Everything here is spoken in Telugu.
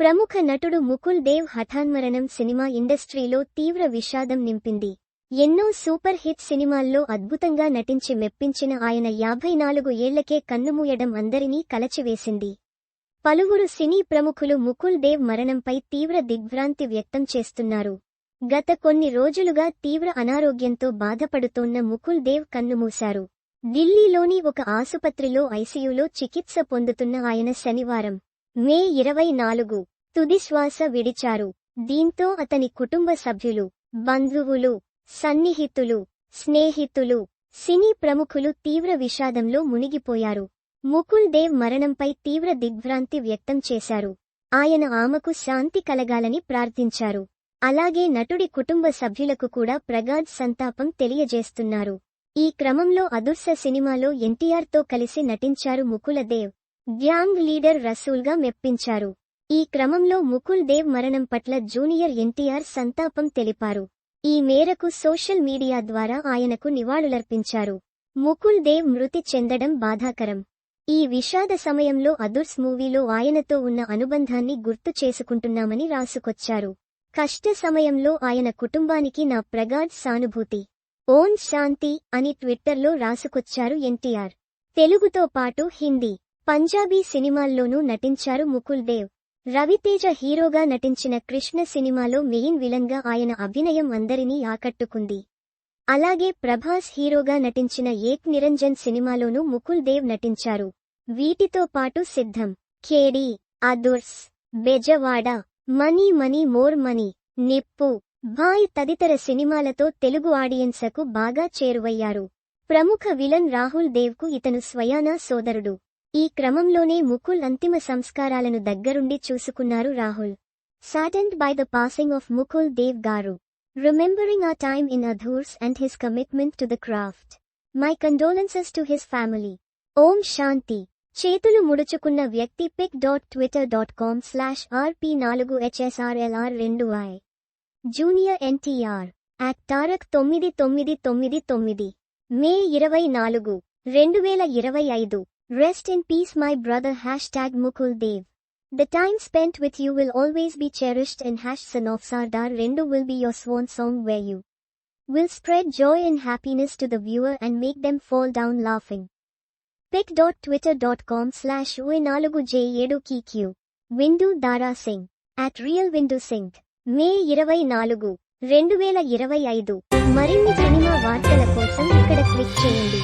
ప్రముఖ నటుడు ముకుల్ దేవ్ హఠాన్మరణం సినిమా ఇండస్ట్రీలో తీవ్ర విషాదం నింపింది. ఎన్నో సూపర్ హిట్ సినిమాల్లో అద్భుతంగా నటించి మెప్పించిన ఆయన యాభై నాలుగు ఏళ్ళకే కన్నుమూయడం అందరినీ కలచివేసింది. పలువురు సినీ ప్రముఖులు ముకుల్ దేవ్ మరణంపై తీవ్ర దిగ్భ్రాంతి వ్యక్తం చేస్తున్నారు. గత కొన్ని రోజులుగా తీవ్ర అనారోగ్యంతో బాధపడుతోన్న ముకుల్ దేవ్ కన్నుమూశారు. ఢిల్లీలోని ఒక ఆసుపత్రిలో ఐసీయూలో చికిత్స పొందుతున్న ఆయన శనివారం మే ఇరవై నాలుగు తుదిశ్వాస విడిచారు. దీంతో అతని కుటుంబ సభ్యులు బంధువులు సన్నిహితులు స్నేహితులు సినీ ప్రముఖులు తీవ్ర విషాదంలో మునిగిపోయారు. ముకుల్ దేవ్ మరణంపై తీవ్ర దిగ్భ్రాంతి వ్యక్తం చేశారు. ఆయన ఆమెకు శాంతి కలగాలని ప్రార్థించారు. అలాగే నటుడి కుటుంబ సభ్యులకు కూడా ప్రగాఢ్ సంతాపం తెలియజేస్తున్నారు. ఈ క్రమంలో అదుర్స సినిమాలో ఎన్టీఆర్తో కలిసి నటించారు ముకుల దేవ్. గ్యాంగ్ లీడర్ రసూల్గా మెప్పించారు. ఈ క్రమంలో ముకుల్ దేవ్ మరణం పట్ల జూనియర్ ఎన్టీఆర్ సంతాపం తెలిపారు. ఈ మేరకు సోషల్ మీడియా ద్వారా ఆయనకు నివాళులర్పించారు. ముకుల్ దేవ్ మృతి చెందడం బాధాకరం. ఈ విషాద సమయంలో అదుర్స్ మూవీలో ఆయనతో ఉన్న అనుబంధాన్ని గుర్తు చేసుకుంటున్నామని రాసుకొచ్చారు. కష్ట సమయంలో ఆయన కుటుంబానికి నా ప్రగాఢ్ సానుభూతి. ఓన్ శాంతి అని ట్విట్టర్లో రాసుకొచ్చారు ఎన్టీఆర్. తెలుగుతో పాటు హిందీ. పంజాబీ సినిమాల్లోనూ నటించారు ముకుల్ దేవ్. రవితేజ హీరోగా నటించిన కృష్ణ సినిమాలో మెయిన్ విలన్గా ఆయన అభినయం అందరినీ ఆకట్టుకుంది. అలాగే ప్రభాస్ హీరోగా నటించిన ఏక్ నిరంజన్ సినిమాలోనూ ముకుల్ దేవ్ నటించారు. వీటితో పాటు Siddham Kedi Adhurs Bezawada money money more money Nippu Bhai తదితర సినిమాలతో తెలుగు ఆడియన్సకు బాగా చేరువయ్యారు. ప్రముఖ విలన్ రాహుల్ దేవ్కు ఇతను స్వయానా సోదరుడు. ఈ క్రమంలోనే ముకుల్ అంతిమ సంస్కారాలను దగ్గరుండి చూసుకున్నారు Rahul. Saddened by the passing of Mukul Dev గారు. Remembering a time in Adhurs and his commitment to the craft my condolences to his family Om Shanti చేతులు ముడుచుకున్న వ్యక్తి pic dot Twitter dot com slash RP నాలుగు హెచ్ఎస్ఆర్ఎల్ఆర్ రెండు I junior NTR act Tarak తొమ్మిది తొమ్మిది తొమ్మిది తొమ్మిది మే ఇరవై నాలుగు రెండు వేల ఇరవై ఐదు rest in peace my brother hash tag Mukul Dev the time spent with you will always be cherished in hash son of Sardar రెండు will be your swan song way you will spread joy and happiness to the viewer and make them fall down laughing pic dot twitter dot com slash O నాలుగు జే ఏడు K Q Vindu Dara Singh at real Vindu Singh May ఇరవై నాలుగు రెండు వేల ఇరవై ఐదు మరిన్ని సినిమా వార్తల కోసం ఇక్కడ క్లిక్ చేయండి.